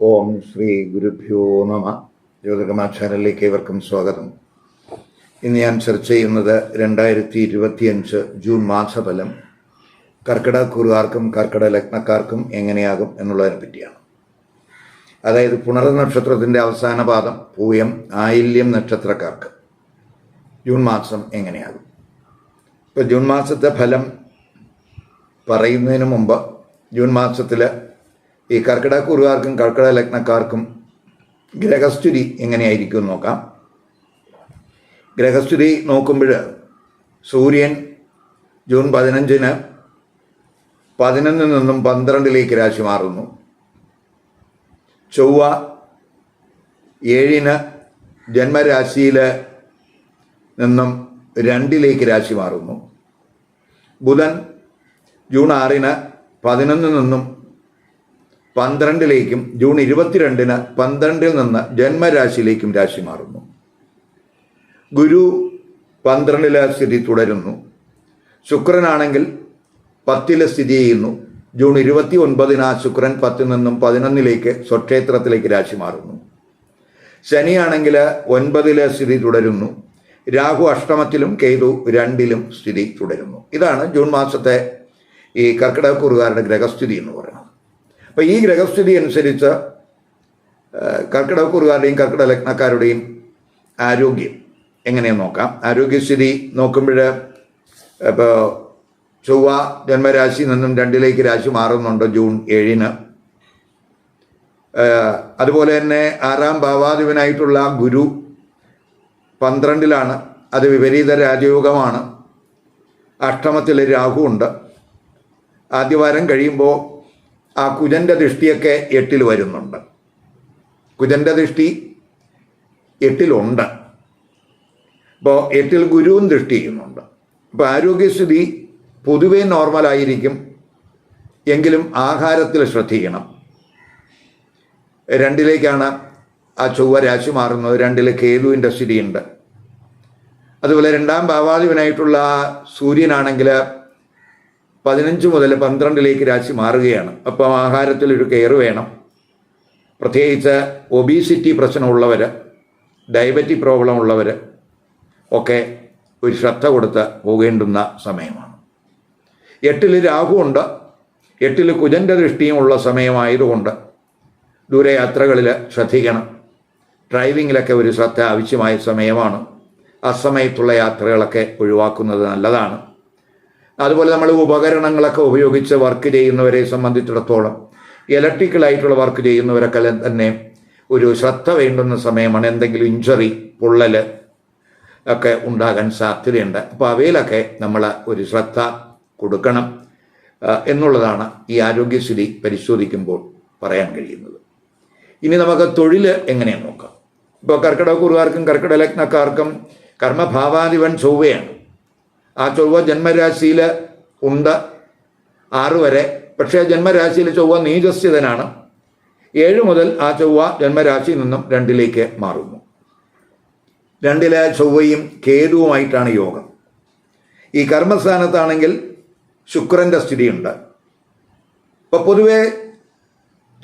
ഓം ശ്രീ ഗുരുഭ്യോ നമ. ജ്യോതികമാചാരലിലേക്ക് ഏവർക്കും സ്വാഗതം. ഇന്ന് ഞാൻ ചർച്ച ചെയ്യുന്നത് രണ്ടായിരത്തി ഇരുപത്തിയഞ്ച് ജൂൺ മാസഫലം. കർക്കിടക്കുറുകാർക്കും കുറുകാർക്കും കർക്കിടക ലഗ്നക്കാർക്കും എങ്ങനെയാകും എന്നുള്ളതിനെ പറ്റിയാണ്. അതായത് പുണർ നക്ഷത്രത്തിന്റെ അവസാന പാദം പൂയം ആയില്യം നക്ഷത്രക്കാർക്ക് ജൂൺ മാസം എങ്ങനെയാകും? ഇപ്പോൾ ജൂൺ മാസത്തെ ഫലം പറയുന്നതിന് മുമ്പ് ജൂൺ മാസത്തിൽ ഈ കർക്കിടക്കുറുകാർക്കും കർക്കിടക ലഗ്നക്കാർക്കും ഗ്രഹസ്ഥുതി എങ്ങനെയായിരിക്കും നോക്കാം. ഗ്രഹസ്ഥുതി നോക്കുമ്പോൾ സൂര്യൻ ജൂൺ പതിനഞ്ചിന് പതിനൊന്നിൽ നിന്നും പന്ത്രണ്ടിലേക്ക് രാശി മാറുന്നു. ചൊവ്വ ഏഴിന് ജന്മരാശിയിൽ നിന്നും രണ്ടിലേക്ക് രാശി മാറുന്നു. ബുധൻ ജൂൺ ആറിന് പതിനൊന്നിൽ നിന്നും പന്ത്രണ്ടിലേക്കും ജൂൺ ഇരുപത്തിരണ്ടിന് പന്ത്രണ്ടിൽ നിന്ന് ജന്മരാശിയിലേക്കും രാശി മാറുന്നു. ഗുരു പന്ത്രണ്ടിലെ സ്ഥിതി തുടരുന്നു. ശുക്രനാണെങ്കിൽ പത്തിലെ സ്ഥിതി ചെയ്യുന്നു. ജൂൺ ഇരുപത്തി ഒൻപതിന് ആ ശുക്രൻ പത്തിൽ നിന്നും പതിനൊന്നിലേക്ക് സ്വക്ഷേത്രത്തിലേക്ക് രാശി മാറുന്നു. ശനിയാണെങ്കിൽ ഒൻപതിലെ സ്ഥിതി തുടരുന്നു. രാഹു അഷ്ടമത്തിലും കേതു രണ്ടിലും സ്ഥിതി തുടരുന്നു. ഇതാണ് ജൂൺ മാസത്തെ ഈ കർക്കിടകക്കുറുകാരുടെ ഗ്രഹസ്ഥിതി എന്ന് പറയുന്നത്. അപ്പോൾ ഈ ഗ്രഹസ്ഥിതി അനുസരിച്ച് കർക്കിടകക്കുറുകാരുടെയും കർക്കിടക ലഗ്നക്കാരുടെയും ആരോഗ്യം എങ്ങനെയെന്ന് നോക്കാം. ആരോഗ്യസ്ഥിതി നോക്കുമ്പോൾ ഇപ്പോൾ ചൊവ്വ ജന്മരാശി നിന്നും രണ്ടിലേക്ക് രാശി മാറുന്നുണ്ട് ജൂൺ ഏഴിന്. അതുപോലെ തന്നെ ആറാം ഭാവാധിപനായിട്ടുള്ള ഗുരു പന്ത്രണ്ടിലാണ്. അത് വിപരീത രാജയോഗമാണ്. അഷ്ടമത്തിൽ രാഹു ഉണ്ട്. ആദ്യവാരം കഴിയുമ്പോൾ ആ കുജന്റെ ദൃഷ്ടിയൊക്കെ എട്ടിൽ വരുന്നുണ്ട്. കുജന്റെ ദൃഷ്ടി എട്ടിലുണ്ട്. അപ്പോൾ എട്ടിൽ ഗുരുവും ദൃഷ്ടി ചെയ്യുന്നുണ്ട്. അപ്പോൾ ആരോഗ്യസ്ഥിതി പൊതുവേ നോർമലായിരിക്കും എങ്കിലും ആഹാരത്തിൽ ശ്രദ്ധിക്കണം. രണ്ടിലേക്കാണ് ആ ചൊവ്വ രാശി മാറുന്നത്. രണ്ടിൽ കേതുവിന്റെ സ്ഥിതിയുണ്ട്. അതുപോലെ രണ്ടാം ഭാവാധിപനായിട്ടുള്ള സൂര്യനാണെങ്കിൽ പതിനഞ്ച് മുതൽ പന്ത്രണ്ടിലേക്ക് രാശി മാറുകയാണ്. അപ്പം ആഹാരത്തിൽ ഒരു കെയർ വേണം. പ്രത്യേകിച്ച് ഒബീസിറ്റി പ്രശ്നമുള്ളവർ ഡയബറ്റിക് പ്രോബ്ലം ഉള്ളവർ ഒക്കെ ഒരു ശ്രദ്ധ കൊടുത്ത് പോകേണ്ടുന്ന സമയമാണ്. എട്ടിൽ രാഹുണ്ട് എട്ടിൽ കുജന്റെ ദൃഷ്ടിയും ഉള്ള സമയമായതുകൊണ്ട് ദൂരയാത്രകളിൽ ശ്രദ്ധിക്കണം. ഡ്രൈവിങ്ങിലൊക്കെ ഒരു ശ്രദ്ധ ആവശ്യമായ സമയമാണ്. അസമയത്തുള്ള യാത്രകളൊക്കെ ഒഴിവാക്കുന്നത് നല്ലതാണ്. അതുപോലെ നമ്മൾ ഉപകരണങ്ങളൊക്കെ ഉപയോഗിച്ച് വർക്ക് ചെയ്യുന്നവരെ സംബന്ധിച്ചിടത്തോളം ഇലക്ട്രിക്കലായിട്ടുള്ള വർക്ക് ചെയ്യുന്നവരൊക്കെ തന്നെ ഒരു ശ്രദ്ധ വേണ്ടുന്ന സമയമാണ് എന്തെങ്കിലും ഇഞ്ചറി പൊള്ളൽ ഒക്കെ ഉണ്ടാകാൻ സാധ്യതയുണ്ട്. അപ്പോൾ അവയിലൊക്കെ നമ്മൾ ഒരു ശ്രദ്ധ കൊടുക്കണം എന്നുള്ളതാണ് ഈ ആരോഗ്യസ്ഥിതി പരിശോധിക്കുമ്പോൾ പറയാൻ കഴിയുന്നത്. ഇനി നമുക്ക് തൊഴിൽ എങ്ങനെയാണ് നോക്കാം. ഇപ്പോൾ കർക്കിടക കുറുകാർക്കും കർക്കിടക ലഗ്നക്കാർക്കും കർമ്മഭാവാധിപൻ ചൊവ്വയാണ്. ആ ചൊവ്വ ജന്മരാശിയിൽ ഉണ്ട് ആറ് വരെ. പക്ഷേ ജന്മരാശിയിൽ ചൊവ്വ നീചസ്ഥിതനാണ്. ഏഴ് മുതൽ ആ ചൊവ്വ ജന്മരാശിയിൽ നിന്നും രണ്ടിലേക്ക് മാറുന്നു. രണ്ടിലെ ചൊവ്വയും കേതുവുമായിട്ടാണ് യോഗം. ഈ കർമ്മസ്ഥാനത്താണെങ്കിൽ ശുക്രന്റെ സ്ഥിതിയുണ്ട്. അപ്പോൾ പൊതുവെ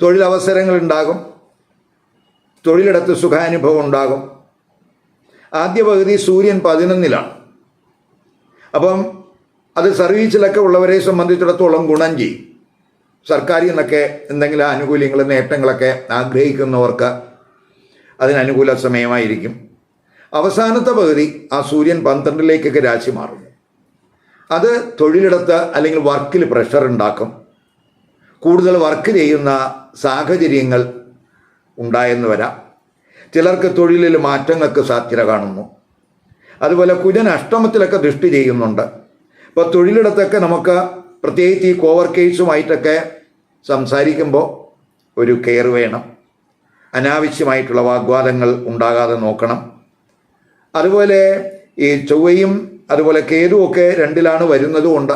തൊഴിലവസരങ്ങൾ ഉണ്ടാകും തൊഴിലിടത്ത് സുഖാനുഭവം ഉണ്ടാകും. ആദ്യ പകുതി സൂര്യൻ പതിനൊന്നിലാണ്. അപ്പം അത് സർവീസിലൊക്കെ ഉള്ളവരെ സംബന്ധിച്ചിടത്തോളം ഗുണം ചെയ്യും. സർക്കാരിൽ നിന്നൊക്കെ എന്തെങ്കിലും ആനുകൂല്യങ്ങൾ നേട്ടങ്ങളൊക്കെ ആഗ്രഹിക്കുന്നവർക്ക് അതിനനുകൂല സമയമായിരിക്കും. അവസാനത്തെ പകുതി ആ സൂര്യൻ പന്ത്രണ്ടിലേക്കൊക്കെ രാശി മാറും അത് തൊഴിലിടത്ത് അല്ലെങ്കിൽ വർക്കിൽ പ്രഷർ ഉണ്ടാക്കും. കൂടുതൽ വർക്ക് ചെയ്യുന്ന സാഹചര്യങ്ങൾ ഉണ്ടായെന്ന് വരാം. ചിലർക്ക് തൊഴിലിൽ മാറ്റങ്ങൾക്ക് സാധ്യത കാണുന്നു. അതുപോലെ കുജൻ അഷ്ടമത്തിലൊക്കെ ദൃഷ്ടി ചെയ്യുന്നുണ്ട്. ഇപ്പോൾ തൊഴിലിടത്തൊക്കെ നമുക്ക് പ്രത്യേകിച്ച് ഈ കോവർക്കേഴ്സുമായിട്ടൊക്കെ സംസാരിക്കുമ്പോൾ ഒരു കെയർ വേണം. അനാവശ്യമായിട്ടുള്ള വാഗ്വാദങ്ങൾ ഉണ്ടാകാതെ നോക്കണം. അതുപോലെ ഈ ചൊവ്വയും അതുപോലെ കേതുവൊക്കെ രണ്ടിലാണ് വരുന്നതുകൊണ്ട്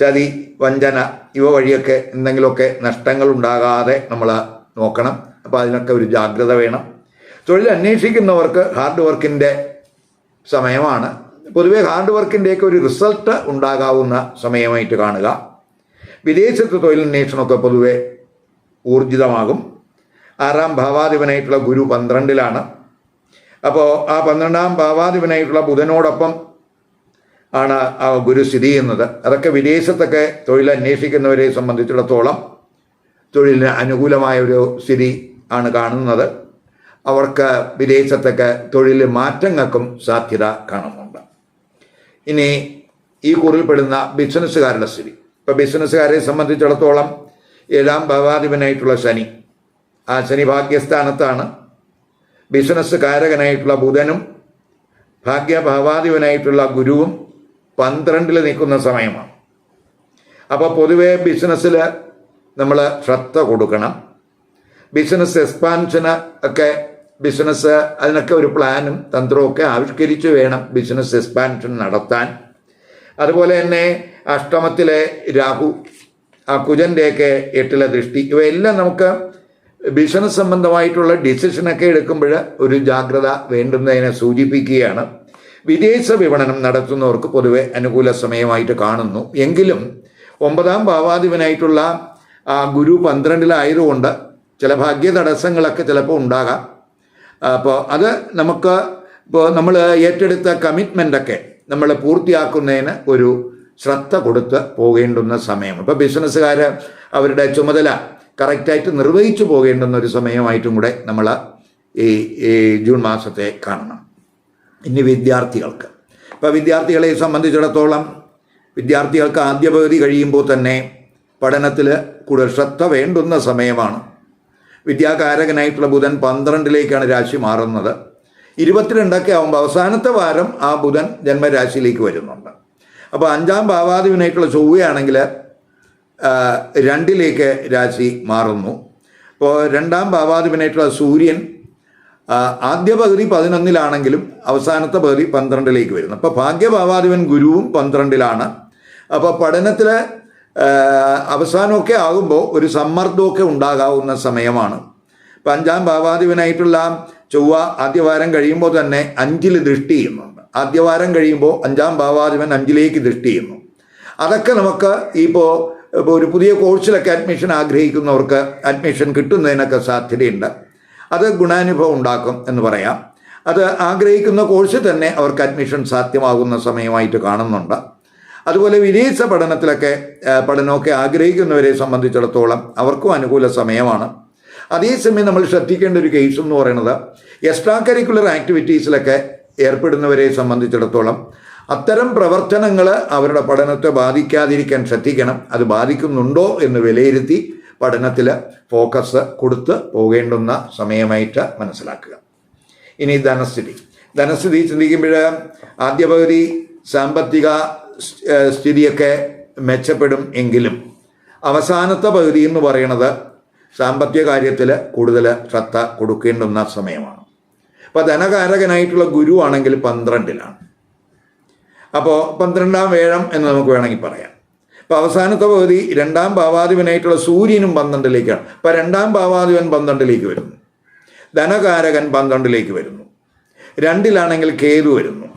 ചതി വഞ്ചന ഇവ വഴിയൊക്കെ എന്തെങ്കിലുമൊക്കെ നഷ്ടങ്ങൾ ഉണ്ടാകാതെ നമ്മൾ നോക്കണം. അപ്പോൾ അതിനൊക്കെ ഒരു ജാഗ്രത വേണം. തൊഴിൽ അന്വേഷിക്കുന്നവർക്ക് ഹാർഡ് വർക്കിന്റെ സമയമാണ്. പൊതുവെ ഹാർഡ് വർക്കിന്റെയൊക്കെ ഒരു റിസൾട്ട് ഉണ്ടാകാവുന്ന സമയമായിട്ട് കാണുക. വിദേശത്ത് തൊഴിലന്വേഷണമൊക്കെ പൊതുവെ ഊർജിതമാകും. ആറാം ഭാവാധിപനായിട്ടുള്ള ഗുരു പന്ത്രണ്ടിലാണ്. അപ്പോൾ ആ പന്ത്രണ്ടാം ഭാവാധിപനായിട്ടുള്ള ബുധനോടൊപ്പം ആണ് ആ ഗുരു സ്ഥിതി ചെയ്യുന്നത്. അതൊക്കെ വിദേശത്തൊക്കെ തൊഴിൽ അന്വേഷിക്കുന്നവരെ സംബന്ധിച്ചിടത്തോളം തൊഴിലിന് അനുകൂലമായ ഒരു സ്ഥിതി ആണ് കാണുന്നത്. അവർക്ക് വിദേശത്തൊക്കെ തൊഴിൽ മാറ്റങ്ങൾക്കും സാധ്യത കാണുന്നുണ്ട്. ഇനി ഈ കുറിൽപ്പെടുന്ന ബിസിനസ്സുകാരുടെ സ്ഥിതി. ഇപ്പോൾ ബിസിനസ്സുകാരെ സംബന്ധിച്ചിടത്തോളം ഏഴാം ഭാവാധിപനായിട്ടുള്ള ശനി. ആ ശനി ഭാഗ്യസ്ഥാനത്താണ്. ബിസിനസ് കാരകനായിട്ടുള്ള ബുധനും ഭാഗ്യഭാവാധിപനായിട്ടുള്ള ഗുരുവും പന്ത്രണ്ടിൽ നിൽക്കുന്ന സമയമാണ്. അപ്പോൾ പൊതുവേ ബിസിനസ്സിൽ നമ്മൾ ശ്രദ്ധ കൊടുക്കണം. ബിസിനസ് എക്സ്പാൻഷന് ഒക്കെ ബിസിനസ് അതിനൊക്കെ ഒരു പ്ലാനും തന്ത്രവും ഒക്കെ ആവിഷ്കരിച്ച് വേണം ബിസിനസ് എക്സ്പാൻഷൻ നടത്താൻ. അതുപോലെ തന്നെ അഷ്ടമത്തിലെ രാഹു ആ കുജന്റെയൊക്കെ എട്ടിലെ ദൃഷ്ടി ഇവയെല്ലാം നമുക്ക് ബിസിനസ് സംബന്ധമായിട്ടുള്ള ഡിസിഷനൊക്കെ എടുക്കുമ്പോൾ ഒരു ജാഗ്രത വേണ്ടുന്നതിനെ സൂചിപ്പിക്കുകയാണ്. വിദേശ വിപണനം നടത്തുന്നവർക്ക് പൊതുവെ അനുകൂല സമയമായിട്ട് കാണുന്നു. എങ്കിലും ഒമ്പതാം ഭാവാധിപനായിട്ടുള്ള ഗുരു പന്ത്രണ്ടിലായതുകൊണ്ട് ചില ഭാഗ്യ തടസ്സങ്ങളൊക്കെ ചിലപ്പോൾ ഉണ്ടാകാം. അപ്പോൾ അത് നമുക്ക് ഇപ്പോൾ നമ്മൾ ഏറ്റെടുത്ത കമ്മിറ്റ്മെന്റൊക്കെ നമ്മൾ പൂർത്തിയാക്കുന്നതിന് ഒരു ശ്രദ്ധ കൊടുത്ത് പോകേണ്ടുന്ന സമയം. ഇപ്പോൾ ബിസിനസ്സുകാർ അവരുടെ ചുമതല കറക്റ്റായിട്ട് നിർവഹിച്ചു പോകേണ്ടുന്ന ഒരു സമയമായിട്ടും കൂടെ നമ്മൾ ഈ ജൂൺ മാസത്തെ കാണണം. ഇനി വിദ്യാർത്ഥികൾക്ക്. ഇപ്പോൾ വിദ്യാർത്ഥികളെ സംബന്ധിച്ചിടത്തോളം വിദ്യാർത്ഥികൾക്ക് ആദ്യ പകുതി കഴിയുമ്പോൾ തന്നെ പഠനത്തിൽ കൂടുതൽ ശ്രദ്ധ വേണ്ടുന്ന സമയമാണ്. വിദ്യാകാരകനായിട്ടുള്ള ബുധൻ പന്ത്രണ്ടിലേക്കാണ് രാശി മാറുന്നത്. ഇരുപത്തിരണ്ടൊക്കെ ആകുമ്പോൾ അവസാനത്തെ വാരം ആ ബുധൻ ജന്മരാശിയിലേക്ക് വരുന്നുണ്ട്. അപ്പോൾ അഞ്ചാം ഭാവാധിപനായിട്ടുള്ള ചൊവ്വയാണെങ്കിൽ രണ്ടിലേക്ക് രാശി മാറുന്നു. അപ്പോൾ രണ്ടാം ഭാവാധിപനായിട്ടുള്ള സൂര്യൻ ആദ്യ പകുതി പതിനൊന്നിലാണെങ്കിലും അവസാനത്തെ പകുതി പന്ത്രണ്ടിലേക്ക് വരുന്നു. അപ്പോൾ ഭാഗ്യഭാവാധിപൻ ഗുരുവും പന്ത്രണ്ടിലാണ്. അപ്പോൾ പഠനത്തിൽ അവസാനമൊക്കെ ആകുമ്പോൾ ഒരു സമ്മർദ്ദമൊക്കെ ഉണ്ടാകാവുന്ന സമയമാണ്. ഇപ്പം അഞ്ചാം ഭാവാധിപനായിട്ടുള്ള ചൊവ്വ ആദ്യവാരം കഴിയുമ്പോൾ തന്നെ അഞ്ചിൽ ദൃഷ്ടി ചെയ്യുന്നുണ്ട് ആദ്യവാരം കഴിയുമ്പോൾ അഞ്ചാം ഭാവാധിപൻ അഞ്ചിലേക്ക് ദൃഷ്ടി ചെയ്യുന്നു. അതൊക്കെ നമുക്ക് ഇപ്പോൾ ഇപ്പോൾ ഒരു പുതിയ കോഴ്സിലൊക്കെ അഡ്മിഷൻ ആഗ്രഹിക്കുന്നവർക്ക് അഡ്മിഷൻ കിട്ടുന്നതിനൊക്കെ സാധ്യതയുണ്ട്. അത് ഗുണാനുഭവം ഉണ്ടാക്കും എന്ന് പറയാം. അത് ആഗ്രഹിക്കുന്ന കോഴ്സിൽ തന്നെ അവർക്ക് അഡ്മിഷൻ സാധ്യമാകുന്ന സമയമായിട്ട് കാണുന്നുണ്ട്. അതുപോലെ വിദേശ പഠനത്തിലൊക്കെ പഠനമൊക്കെ ആഗ്രഹിക്കുന്നവരെ സംബന്ധിച്ചിടത്തോളം അവർക്കും അനുകൂല സമയമാണ്. അതേസമയം നമ്മൾ ശ്രദ്ധിക്കേണ്ട ഒരു കേസ് എന്ന് പറയുന്നത് എക്സ്ട്രാ കരിക്കുലർ ആക്ടിവിറ്റീസിലൊക്കെ ഏർപ്പെടുന്നവരെ സംബന്ധിച്ചിടത്തോളം അത്തരം പ്രവർത്തനങ്ങൾ അവരുടെ പഠനത്തെ ബാധിക്കാതിരിക്കാൻ ശ്രദ്ധിക്കണം. അത് ബാധിക്കുന്നുണ്ടോ എന്ന് വിലയിരുത്തി പഠനത്തിൽ ഫോക്കസ് കൊടുത്ത് പോകേണ്ടുന്ന സമയമായിട്ട് മനസ്സിലാക്കുക. ഇനി ധനസ്ഥിതി. ധനസ്ഥിതി ചിന്തിക്കുമ്പോൾ ആദ്യ പകുതി സാമ്പത്തിക സ്ഥിതിയൊക്കെ മെച്ചപ്പെടും എങ്കിലും അവസാനത്തെ പകുതി എന്ന് പറയുന്നത് സാമ്പത്തിക കാര്യത്തിൽ കൂടുതൽ ശ്രദ്ധ കൊടുക്കേണ്ടുന്ന സമയമാണ്. അപ്പോൾ ധനകാരകനായിട്ടുള്ള ഗുരു ആണെങ്കിൽ പന്ത്രണ്ടിലാണ്. അപ്പോൾ പന്ത്രണ്ടാം വേഴം എന്ന് നമുക്ക് വേണമെങ്കിൽ പറയാം. അപ്പോൾ അവസാനത്തെ പകുതി രണ്ടാം ഭാവാധിപനായിട്ടുള്ള സൂര്യനും പന്ത്രണ്ടിലേക്കാണ്. അപ്പോൾ രണ്ടാം ഭാവാധിപൻ പന്ത്രണ്ടിലേക്ക് വരുന്നു. ധനകാരകൻ പന്ത്രണ്ടിലേക്ക് വരുന്നു. രണ്ടിലാണെങ്കിൽ കേതു വരുന്നു.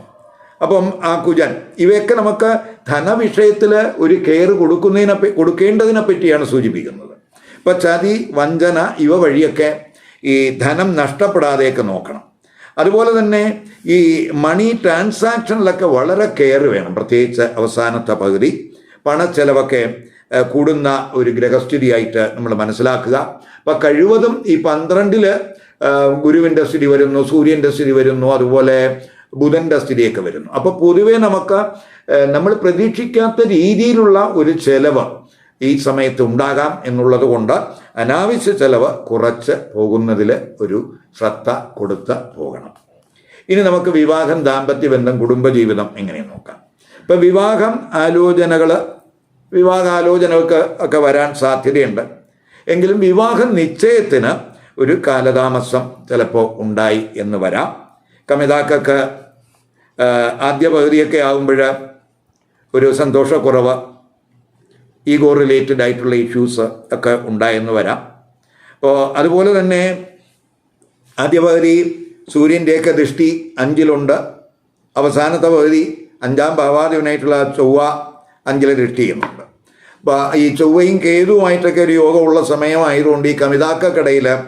അപ്പം ആ കുജൻ ഇവയൊക്കെ നമുക്ക് ധനവിഷയത്തിൽ ഒരു കെയർ കൊടുക്കുന്നതിനെ കൊടുക്കേണ്ടതിനെ പറ്റിയാണ് സൂചിപ്പിക്കുന്നത്. ഇപ്പം ചതി വഞ്ചന ഇവ വഴിയൊക്കെ ഈ ധനം നഷ്ടപ്പെടാതെയൊക്കെ നോക്കണം. അതുപോലെ തന്നെ ഈ മണി ട്രാൻസാക്ഷനിലൊക്കെ വളരെ കെയർ വേണം. പ്രത്യേകിച്ച് അവസാനത്തെ പകുതി പണച്ചെലവൊക്കെ ചെലവൊക്കെ കൂടുന്ന ഒരു ഗ്രഹസ്ഥിതിയായിട്ട് നമ്മൾ മനസ്സിലാക്കുക. അപ്പം കഴിവതും ഈ പന്ത്രണ്ടിൽ ഗുരുവിന്റെ സ്ഥിതി വരുന്നു സൂര്യന്റെ സ്ഥിതി വരുന്നു അതുപോലെ ബുധന്റെ സ്ഥിതിയൊക്കെ വരുന്നു. അപ്പൊ പൊതുവേ നമുക്ക് നമ്മൾ പ്രതീക്ഷിക്കാത്ത രീതിയിലുള്ള ഒരു ചെലവ് ഈ സമയത്ത് ഉണ്ടാകാം എന്നുള്ളത് കൊണ്ട് അനാവശ്യ ചെലവ് കുറച്ച് പോകുന്നതിൽ ഒരു ശ്രദ്ധ കൊടുത്ത് പോകണം. ഇനി നമുക്ക് വിവാഹം ദാമ്പത്യ ബന്ധം കുടുംബജീവിതം എങ്ങനെ നോക്കാം. ഇപ്പം വിവാഹം ആലോചനകൾ വിവാഹാലോചനകൾക്ക് ഒക്കെ വരാൻ സാധ്യതയുണ്ട്. എങ്കിലും വിവാഹ നിശ്ചയത്തിന് ഒരു കാലതാമസം ചിലപ്പോൾ ഉണ്ടായി എന്ന് വരാം. കമിതാക്കൾക്ക് ആദ്യ പകുതിയൊക്കെ ആകുമ്പോൾ ഒരു സന്തോഷക്കുറവ് ഈഗോ റിലേറ്റഡ് ആയിട്ടുള്ള ഇഷ്യൂസ് ഒക്കെ ഉണ്ടായെന്ന് വരാം. അപ്പോൾ അതുപോലെ തന്നെ ആദ്യ പകുതി സൂര്യന്റെയൊക്കെ ദൃഷ്ടി അഞ്ചിലുണ്ട്. അവസാനത്തെ പകുതി അഞ്ചാം ഭാവാധിപനായിട്ടുള്ള ചൊവ്വ അഞ്ചിൽ ദൃഷ്ടി ചെയ്യുന്നുണ്ട്. അപ്പോൾ ഈ ചൊവ്വയും കേതുവുമായിട്ടൊക്കെ ഒരു യോഗമുള്ള സമയമായതുകൊണ്ട് ഈ കമിതാക്കൾക്കിടയിൽ ഏഹ്,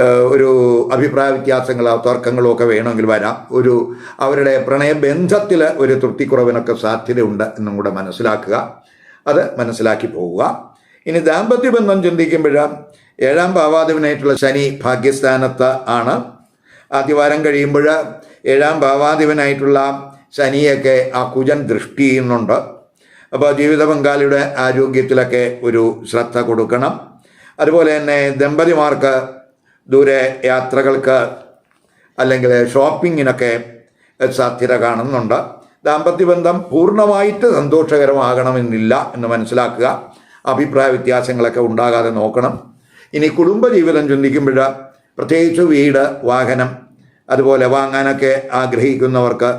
ഒരു അഭിപ്രായ വ്യത്യാസങ്ങളോ തർക്കങ്ങളോ ഒക്കെ വേണമെങ്കിൽ വരാം. ഒരു അവരുടെ പ്രണയബന്ധത്തിൽ ഒരു തൃപ്തിക്കുറവിനൊക്കെ സാധ്യതയുണ്ട് എന്നും കൂടെ മനസ്സിലാക്കുക. അത് മനസ്സിലാക്കി പോവുക. ഇനി ദാമ്പത്യ ബന്ധം ചിന്തിക്കുമ്പോൾ ഏഴാം ഭാവാധിപനായിട്ടുള്ള ശനി ഭാഗ്യസ്ഥാനത്ത് ആണ്. ആദ്യവാരം കഴിയുമ്പോൾ ഏഴാം ഭാവാധിപനായിട്ടുള്ള ശനിയൊക്കെ ആ കുജൻ ദൃഷ്ടി ചെയ്യുന്നുണ്ട്. അപ്പോൾ ജീവിത പങ്കാളിയുടെ ആരോഗ്യത്തിലൊക്കെ ഒരു ശ്രദ്ധ കൊടുക്കണം. അതുപോലെ തന്നെ ദമ്പതിമാർക്ക് ദൂരെ യാത്രകൾക്ക് അല്ലെങ്കിൽ ഷോപ്പിങ്ങിനൊക്കെ സാധ്യത കാണുന്നുണ്ട്. ദാമ്പത്യബന്ധം പൂർണമായിട്ട് സന്തോഷകരമാകണമെന്നില്ല എന്ന് മനസ്സിലാക്കുക. അഭിപ്രായ വ്യത്യാസങ്ങളൊക്കെ ഉണ്ടാകാതെ നോക്കണം. ഇനി കുടുംബജീവിതം ചിന്തിക്കുമ്പോൾ പ്രത്യേകിച്ച് വീട് വാഹനം അതുപോലെ വാങ്ങാനൊക്കെ ആഗ്രഹിക്കുന്നവർക്ക്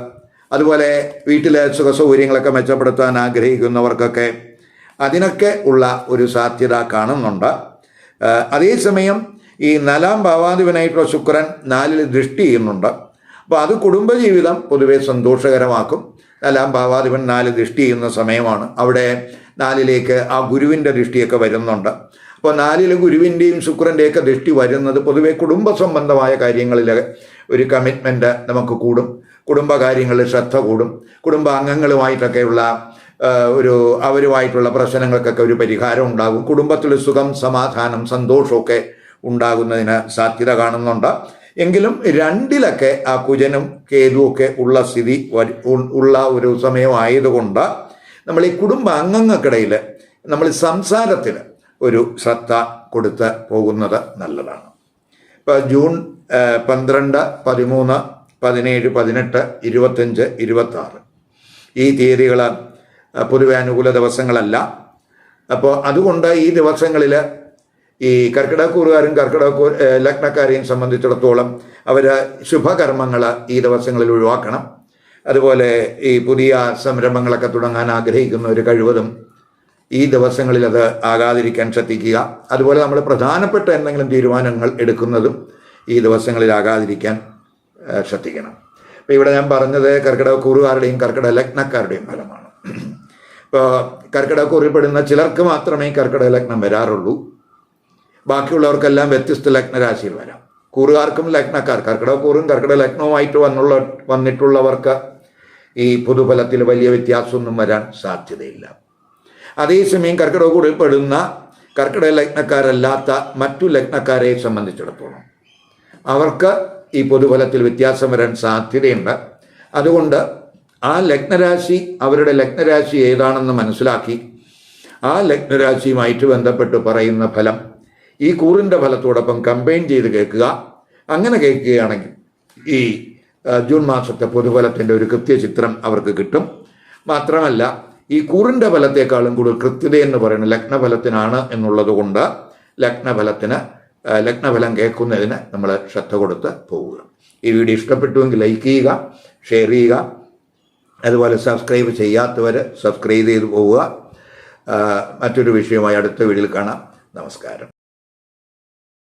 അതുപോലെ വീട്ടിലെ സുഖസൗകര്യങ്ങളൊക്കെ മെച്ചപ്പെടുത്താൻ ആഗ്രഹിക്കുന്നവർക്കൊക്കെ അതിനൊക്കെ ഉള്ള ഒരു സാധ്യത കാണുന്നുണ്ട്. അതേസമയം ഈ നാലാം ഭാവാധിപനായിട്ടുള്ള ശുക്രൻ നാലിൽ ദൃഷ്ടി ചെയ്യുന്നുണ്ട്. അപ്പോൾ അത് കുടുംബജീവിതം പൊതുവെ സന്തോഷകരമാക്കും. നാലാം ഭാവാധിപൻ നാല് ദൃഷ്ടി ചെയ്യുന്ന സമയമാണ്. അവിടെ നാലിലേക്ക് ആ ഗുരുവിന്റെ ദൃഷ്ടിയൊക്കെ വരുന്നുണ്ട്. അപ്പോൾ നാലിൽ ഗുരുവിന്റെയും ശുക്രന്റെയൊക്കെ ദൃഷ്ടി വരുന്നത് പൊതുവെ കുടുംബ സംബന്ധമായ കാര്യങ്ങളിൽ ഒരു കമ്മിറ്റ്മെന്റ് നമുക്ക് കൂടും. കുടുംബകാര്യങ്ങളിൽ ശ്രദ്ധ കൂടും. കുടുംബാംഗങ്ങളുമായിട്ടൊക്കെയുള്ള ഒരു അവരുമായിട്ടുള്ള പ്രശ്നങ്ങൾക്കൊക്കെ ഒരു പരിഹാരം ഉണ്ടാകും. കുടുംബത്തിൽ സുഖം സമാധാനം സന്തോഷമൊക്കെ ഉണ്ടാകുന്നതിന് സാധ്യത കാണുന്നുണ്ട്. എങ്കിലും രണ്ടിലൊക്കെ ആ കുജനും കേതുവൊക്കെ ഉള്ള സ്ഥിതി ഉള്ള ഒരു സമയമായതുകൊണ്ട് നമ്മൾ ഈ കുടുംബ അംഗങ്ങൾക്കിടയിൽ നമ്മൾ സംസാരത്തിൽ ഒരു ശ്രദ്ധ കൊടുത്ത് പോകുന്നത് നല്ലതാണ്. ഇപ്പോൾ ജൂൺ പന്ത്രണ്ട് പതിമൂന്ന് പതിനേഴ് പതിനെട്ട് ഇരുപത്തഞ്ച് ഇരുപത്തി ആറ് ഈ തീയതികൾ പൊതുവെ അനുകൂല ദിവസങ്ങളല്ല. അപ്പോൾ അതുകൊണ്ട് ഈ ദിവസങ്ങളിൽ ഈ കർക്കിടകക്കൂറുകാരും കർക്കിടക ലഗ്നക്കാരെയും സംബന്ധിച്ചിടത്തോളം അവർ ശുഭകർമ്മങ്ങൾ ഈ ദിവസങ്ങളിൽ ഒഴിവാക്കണം. അതുപോലെ ഈ പുതിയ സംരംഭങ്ങളൊക്കെ തുടങ്ങാൻ ആഗ്രഹിക്കുന്ന ഒരു കഴിവതും ഈ ദിവസങ്ങളിൽ അത് ആകാതിരിക്കാൻ ശ്രദ്ധിക്കുക. അതുപോലെ നമ്മൾ പ്രധാനപ്പെട്ട എന്തെങ്കിലും തീരുമാനങ്ങൾ എടുക്കുന്നതും ഈ ദിവസങ്ങളിൽ ആകാതിരിക്കാൻ ശ്രദ്ധിക്കണം. അപ്പോൾ ഇവിടെ ഞാൻ പറഞ്ഞത് കർക്കിടക കൂറുകാരുടെയും കർക്കിടക ലഗ്നക്കാരുടെയും ഫലമാണ്. ഇപ്പോൾ കർക്കിടക കൂറിൽപ്പെടുന്ന ചിലർക്ക് മാത്രമേ കർക്കിടക ലഗ്നം വരാറുള്ളൂ. ബാക്കിയുള്ളവർക്കെല്ലാം വ്യത്യസ്ത ലഗ്നരാശിയിൽ വരാം. കൂറുകാർക്കും ലഗ്നക്കാർ കർക്കിടക കൂറും കർക്കിടക ലഗ്നവുമായിട്ട് വന്നുള്ള വന്നിട്ടുള്ളവർക്ക് ഈ പൊതുഫലത്തിൽ വലിയ വ്യത്യാസമൊന്നും വരാൻ സാധ്യതയില്ല. അതേസമയം കർക്കിടക കൂറിൽ പെടുന്ന കർക്കിടക ലഗ്നക്കാരല്ലാത്ത മറ്റു ലഗ്നക്കാരെ സംബന്ധിച്ചിടത്തോളം അവർക്ക് ഈ പൊതുഫലത്തിൽ വ്യത്യാസം വരാൻ സാധ്യതയുണ്ട്. അതുകൊണ്ട് ആ ലഗ്നരാശി അവരുടെ ലഗ്നരാശി ഏതാണെന്ന് മനസ്സിലാക്കി ആ ലഗ്നരാശിയുമായിട്ട് ബന്ധപ്പെട്ട് പറയുന്ന ഫലം ഈ കൂറിന്റെ ഫലത്തോടൊപ്പം കമ്പൈൻ ചെയ്ത് കേൾക്കുക. അങ്ങനെ കേൾക്കുകയാണെങ്കിൽ ഈ ജൂൺ മാസത്തെ പൊതുഫലത്തിന്റെ ഒരു കൃത്യചിത്രം അവർക്ക് കിട്ടും. മാത്രമല്ല ഈ കൂറിന്റെ ഫലത്തെക്കാളും കൂടുതൽ കൃത്യത എന്ന് പറയുന്നത് ലഗ്നഫലത്തിനാണ് എന്നുള്ളത് കൊണ്ട് ലഗ്നഫലത്തിന് ലഗ്നഫലം കേൾക്കുന്നതിന് നമ്മൾ ശ്രദ്ധ കൊടുത്ത് പോവുക. ഈ വീഡിയോ ഇഷ്ടപ്പെട്ടുവെങ്കിൽ ലൈക്ക് ചെയ്യുക ഷെയർ ചെയ്യുക. അതുപോലെ സബ്സ്ക്രൈബ് ചെയ്യാത്തവർ സബ്സ്ക്രൈബ് ചെയ്ത് പോവുക. മറ്റൊരു വിഷയമായി അടുത്ത വീഡിയോയിൽ കാണാം. നമസ്കാരം.